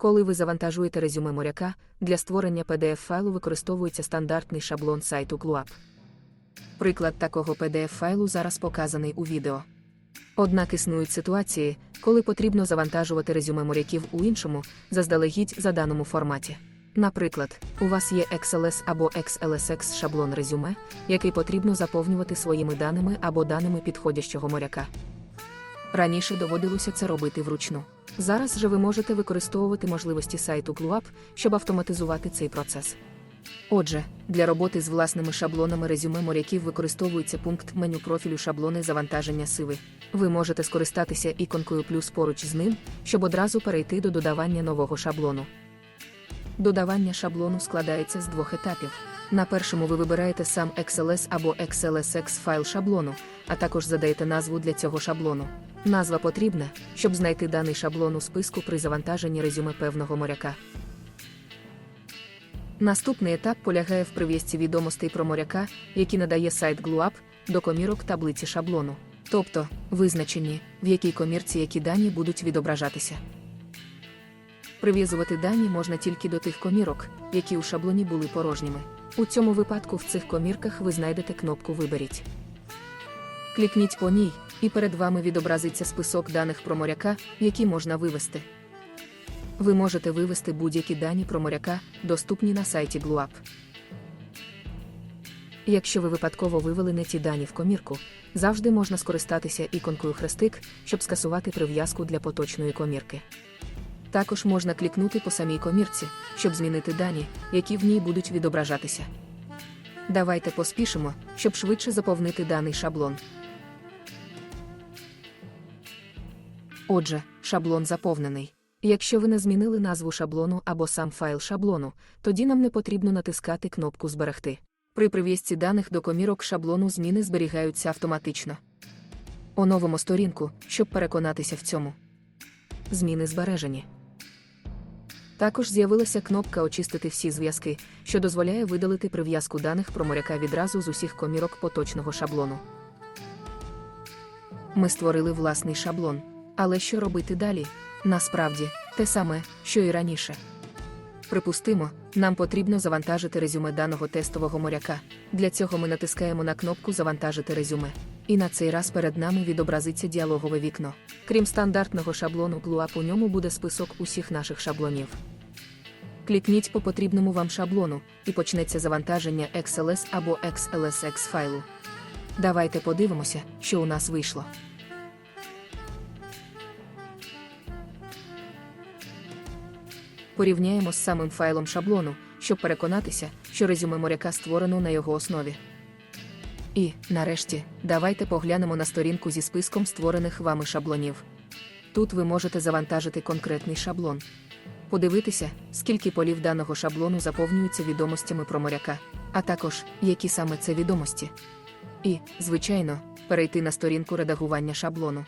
Коли ви завантажуєте резюме моряка, для створення PDF-файлу використовується стандартний шаблон сайту GluApp. Приклад такого PDF-файлу зараз показаний у відео. Однак існують ситуації, коли потрібно завантажувати резюме моряків у іншому, заздалегідь заданому форматі. Наприклад, у вас є XLS або XLSX шаблон резюме, який потрібно заповнювати своїми даними або даними підходящого моряка. Раніше доводилося це робити вручну. Зараз же ви можете використовувати можливості сайту GluApp, щоб автоматизувати цей процес. Отже, для роботи з власними шаблонами резюме моряків використовується пункт меню профілю шаблони завантаження сиви. Ви можете скористатися іконкою плюс поруч з ним, щоб одразу перейти до додавання нового шаблону. Додавання шаблону складається з двох етапів. На першому ви вибираєте сам XLS або XLSX файл шаблону, а також задаєте назву для цього шаблону. Назва потрібна, щоб знайти даний шаблон у списку при завантаженні резюме певного моряка. Наступний етап полягає в прив'язці відомостей про моряка, які надає сайт GluApp, до комірок таблиці шаблону, тобто визначені, в якій комірці які дані будуть відображатися. Прив'язувати дані можна тільки до тих комірок, які у шаблоні були порожніми. У цьому випадку в цих комірках ви знайдете кнопку Виберіть. Клікніть по ній, і перед вами відобразиться список даних про моряка, які можна вивести. Ви можете вивести будь-які дані про моряка, доступні на сайті GluApp. Якщо ви випадково вивели не ті дані в комірку, завжди можна скористатися іконкою хрестик, щоб скасувати прив'язку для поточної комірки. Також можна клікнути по самій комірці, щоб змінити дані, які в ній будуть відображатися. Давайте поспішимо, щоб швидше заповнити даний шаблон. Отже, шаблон заповнений. Якщо ви не змінили назву шаблону або сам файл шаблону, тоді нам не потрібно натискати кнопку Зберегти. При прив'язці даних до комірок шаблону зміни зберігаються автоматично. Оновимо сторінку, щоб переконатися в цьому. Зміни збережені. Також з'явилася кнопка Очистити всі зв'язки, що дозволяє видалити прив'язку даних про моряка відразу з усіх комірок поточного шаблону. Ми створили власний шаблон. Але що робити далі? Насправді, те саме, що і раніше. Припустимо, нам потрібно завантажити резюме даного тестового моряка. Для цього ми натискаємо на кнопку Завантажити резюме. І на цей раз перед нами відобразиться діалогове вікно. Крім стандартного шаблону GluApp, у ньому буде список усіх наших шаблонів. Клікніть по потрібному вам шаблону, і почнеться завантаження XLS або XLSX файлу. Давайте подивимося, що у нас вийшло. Порівняємо з самим файлом шаблону, щоб переконатися, що резюме моряка створено на його основі. І, нарешті, давайте поглянемо на сторінку зі списком створених вами шаблонів. Тут ви можете завантажити конкретний шаблон. Подивитися, скільки полів даного шаблону заповнюються відомостями про моряка, а також, які саме це відомості. І, звичайно, перейти на сторінку редагування шаблону.